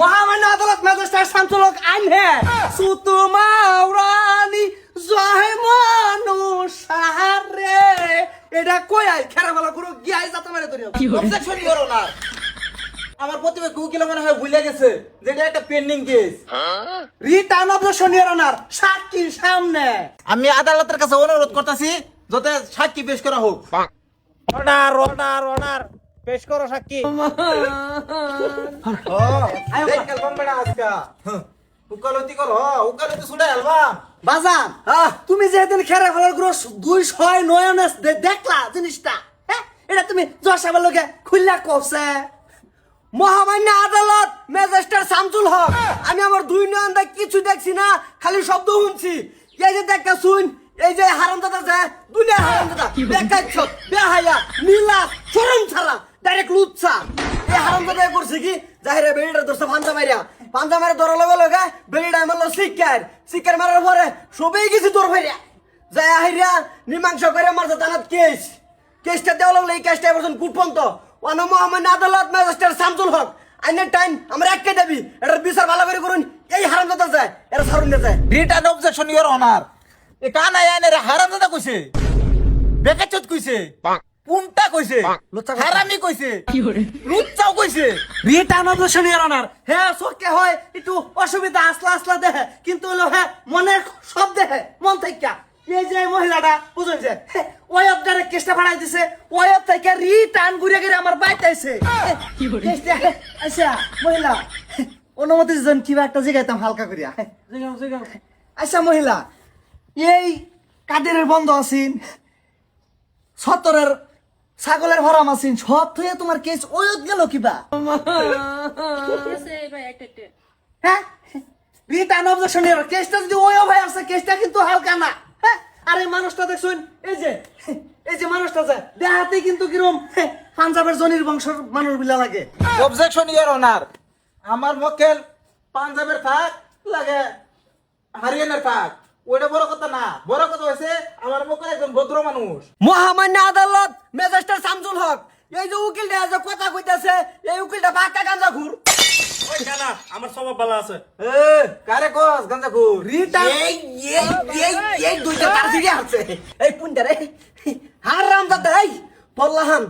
মহামান্য আদালত ম্যাজিস্ট্রেট শান্তলোক আইনে সুতু মাওরানি জয় মানুষ সাহারে। এটা কই আই? খেরা ভালো করে গিয়াই যাতে মারে ধরিও অবজেকশন করো না। আমার প্রতিপক্ষ উকিল মনে হয় ভুলে গেছে যেটা একটা pending case return objection your honour সাক্ষীর সামনে। আমি আদালতের কাছে অনুরোধ করতেছি যাতে সাক্ষী পেশ করা হোক। অর্ডার অর্ডার অর্ডার পেশ করো সাক্ষী। উকালতি করো উকালতি শুনে বাজান তুমি যে এদিন খেরা ফেলারগুলো দুই ছয় নয়নে দে- দেখলা জিনিসটা? হ্যাঁ এটা তুমি জসাবের লোকে খুললা কছে মহামান্য আদালত ম্যাজিস্ট্রেট শামসুল হক আমি আমার দুই নয়ন কিছু দেখছি না খালি শব্দ শুনছি। এই যে দেখা শুন এই যে হারামদাদা যে দুনিয়া হারামদাদা দেখাচ্ছ বেহায়া নীলা করছে কি জাহিরে বেড়িটা ধরছে পাঞ্জা মারিয়া পাঞ্জা মারে ধরার লগে লগে বেড়িটা মারলো শিকার শিকার মারার পরে সবেই গেছি তোর ভাইরা। যায় আহিরা মীমাংস করে মারছে তানাত কেস। কেসটা দেওয়া লাগল এই কেসটা এবার কুটপন্ত ওয়ানো মহামান্য আদালত ম্যাজিস্ট্রেট শামসুল হক আইনের টাইম আমরা একে দেবি এটার বিচার ভালো করে করুন এই হারামদাদা যায় এটা সারুন যায়। Return objection your honour. এ কানা আইনে রে হারাম দাদা কইছে? বেকাচত কইছে পুনটা কইছে? লুচ্চা কইছে। হারামি কইছে লুচ্চাও কইছে। রিটার্ন অবজেকশন ইয়ার অনার হ্যাঁ চোখে হয় একটু অসুবিধা আসলা আসলা দেহে কিন্তু হলো হ্যাঁ মনের সব দেহে মন থেকে এই যে মহিলাটা বুঝুন যে ওই অবদারে কেসটা ভাড়াই দিছে ওই অব থেকে রিটার্ন ঘুরে ঘুরে আমার বাইতে আইছে। আচ্ছা মহিলা অনুমতি জন কিবা একটা জিগাইতাম হালকা করিয়া আচ্ছা মহিলা এই কাদের বন্ধ আছেন সতরের ছাগলের ভরাম আছেন সব থুয়ে তোমার কেস ওয়ত গেল কিবা? হ্যাঁ? এর কেসটা যদি ওই ভাই আছে কেসটা কিন্তু হালকা না। হ্যাঁ? আরে মানুষটা দেখছুন এই যে এই যে মানুষটা যে দেহাতে কিন্তু কিরম হ্যাঁ, পাঞ্জাবের জনির বংশের মানুষ বিলা লাগে। অবজেকশন ইওর অনার আমার মক্কেল পাঞ্জাবের থাক লাগে হরিয়ানার থাক ওইটা বড় কথা না বড় কথা হয়েছে আমার মক্কেল একজন ভদ্র মানুষ। মহামান্য আদালত ম্যাজিস্ট্রেট শামসুল হক। এই যে উকিলটা যে কথা কইতাছে এই উকিলটা বাক্কা গাঞ্জা ঘুর ওই জানা আমার স্বভাব ভালো আছে। এ কারে কস গাঞ্জা কুর রিটার্ন এই এই এই এই দুইটা তার দিকে আছে এই পুন্ডা রে? হার রাম দাদা এই পল্লাহান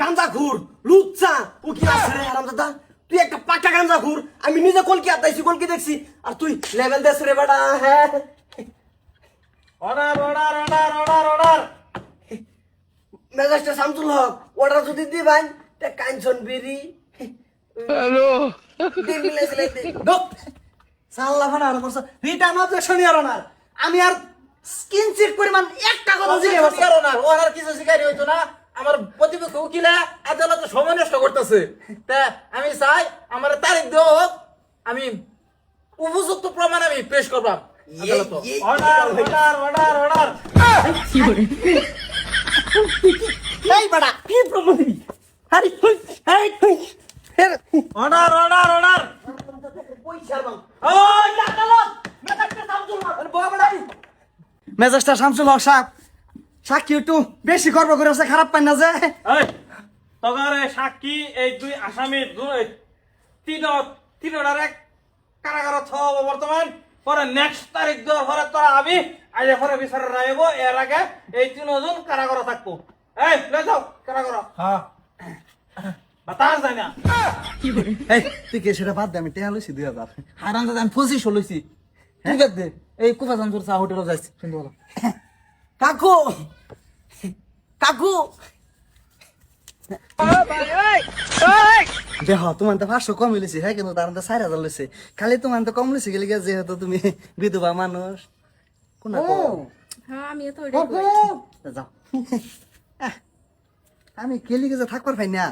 গাঞ্জা ঘুর লুচ্চা উকিল আছে রে হারাম দাদা তুই একটা পাকা গাঞ্জা ঘুর আমি নিজে কলকি আতাইছি কলকি দেখছি আর তুই লেভেল দেশ রে বেটা হ্যাঁ। Order order order order order. মেজাজটা শামসুল হক অর্ডার যদি দিবান তে কাঞ্চন বিরি হ্যালো। সাল্লা ফানা আর করছ রিটার্ন অবজেকশন ইয়ার অনার। আমি আর স্কিন চেক পরিমাণ একটা কথা জিজ্ঞেস করছি ওনার কিছু শিকারি হইতো না। আমার প্রতিপক্ষ উকিলে আদালতে সময় নষ্ট করতেছে। তা আমি চাই আমার তারিখ দেওয়া হোক আমি উপযুক্ত প্রমাণ আমি পেশ করবাম আদালতে। অর্ডার অর্ডার অর্ডার অর্ডার এই বাড়া কি প্রমাণ দিবি? আরে হই এই অর্ডার অর্ডার অর্ডার পয়সা বাং আদালত মেজাজটা শামসুল হক। আরে বড় বড়াই মেজাজটা শামসুল হক সাহেব। সাক্ষী একটু বেশি গর্ব করে আছে খারাপ পাই না যে। এই তগারে সাক্ষী এই দুই আসামি দুই তিন তিনটার এক কারাগার থাকব বর্তমান। পরে নেক্সট তারিখ দেওয়ার পরে তোরা আবি আজ পরে বিচারে রাইব এর আগে এই তিনজন কারাগার থাকব। এই লে যাও কারাগার হ্যাঁ বাতাস যায় না। এই তুই কে সেটা বাদ দে আমি টেহা লইছি দুই হাজার হারাম দাদা আমি পঁচিশ লইছি ঠিক আছে এই কুফা জানজুর চা হোটেলে যাইছি। শুনতে বলো কাকু! কাকু! দেহ তোমার তো পাঁচশো কম লিছি হ্যাঁ কিন্তু তার তো চার হাজার লইছে খালি তোমার তো কম লিছি গেলে গিয়ে যেহেতু তুমি বিধবা মানুষ কোন আমিও তো যাও। আমি কেলি গেছে থাকবার পাই না।